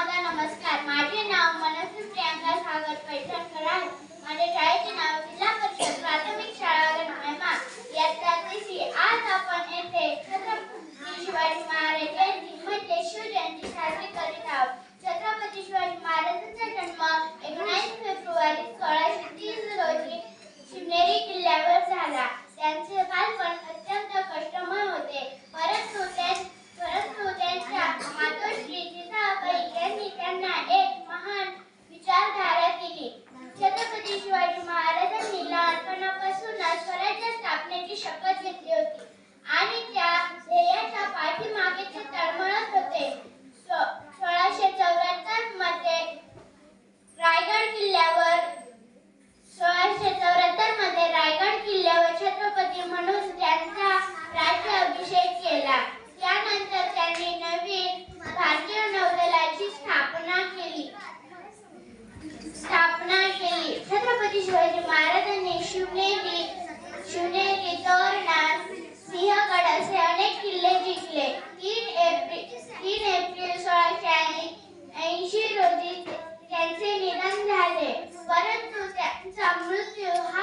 माझा नमस्कार. माझे नाव मनस्वी प्रियांका सागर पैठणकर आहे माझ्या शाळेचे नाव जिल्हा परिषद प्राथमिक शाळा गणमायमा इयत्ता तिसरी आज आपण येथे छत्रपती शिवाजी महाराज जयंती म्हणजे शिवजयंती साजरी स्थापनेची शपथ घेतली होती. आणि त्या ध्येयाच्या पाठीमागे ते तळमळत होते. सोळाशे चौऱ्याहत्तरमध्ये रायगड किल्ल्यावर सोळाशे चौऱ्याहत्तरमध्ये रायगड किल्ल्यावर छत्रपती म्हणून त्यांचा राज्य अभिषेक केला. त्यानंतर त्यांनी नवीन भारतीय नौदलाची स्थापना केली. स्थापना केली. छत्रपती शिवाजी महाराजांनी शिवनेरी 咱们就还。